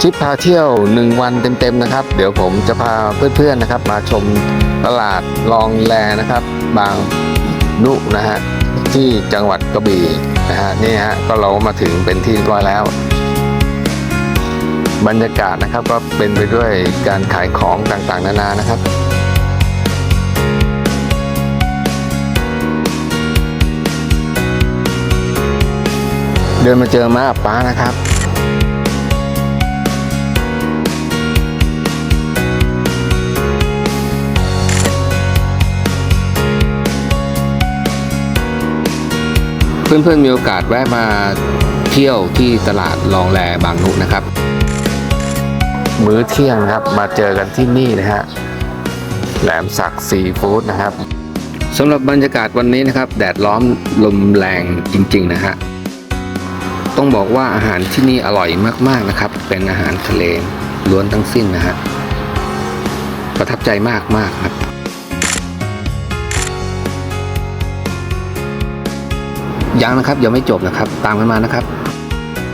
ทริปพาเที่ยว 1 วันเต็มๆนะครับ เดี๋ยวผมจะพาเพื่อนๆนะครับ มาชมตลาดลองแลนะครับ บางนุนะฮะที่จังหวัดกระบี่นะฮะนี่ฮะก็เรามาถึงเป็นที่ร้อยแล้ว บรรยากาศนะครับก็เป็นไปด้วยการขายของต่างๆ นานานะครับเดินมาเจอมาป้านะครับ เพื่อนๆมีโอกาสแวะมาเที่ยวที่ตลาดลองแลบางนุนะครับ มื้อเที่ยงนะครับมาเจอกันที่นี่นะฮะแหลมสักซีฟู้ดนะครับสำหรับบรรยากาศวันนี้นะครับ แดดร้อนลมแรงจริง ๆ นะฮะต้องบอกว่าอาหารที่นี่อร่อยมากๆนะครับ เป็นอาหารทะเลล้วนทั้งสิ้นนะฮะประทับใจมากๆครับ ยังนะครับยังไม่จบนะครับ ตามกันมานะครับ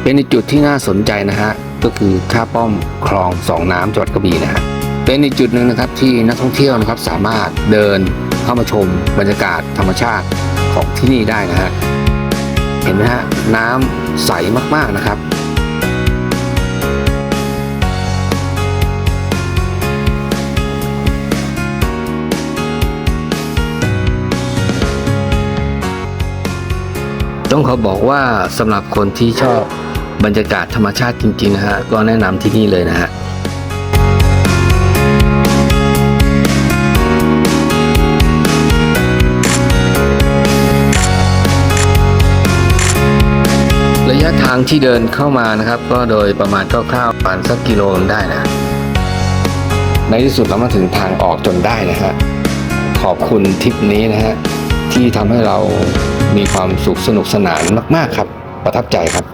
เป็นจุดที่น่าสนใจนะฮะก็คือท่าป้อมคลองสองน้ำจังหวัดกระบี่นะฮะเป็นอีกจุดหนึ่งนะครับที่นักท่องเที่ยวนะครับสามารถเดินเข้ามาชมบรรยากาศธรรมชาติของที่นี่ได้นะฮะเห็นไหมฮะน้ำใสมากๆนะครับ ต้องขอบอกว่าสำหรับคนที่ชอบบรรยากาศธรรมชาติจริงๆนะฮะก็แนะนำที่นี่เลยนะฮะระยะทางที่เดินเข้ามานะครับ ก็โดยประมาณคร่าวๆประมาณสักกิโลนึงได้นะ ในที่สุดเรามาถึงทางออกจนได้นะฮะขอบคุณทริปนี้นะฮะ ที่ทำให้เรามีความสุขสนุกสนานมาก ๆ ครับ ประทับใจครับ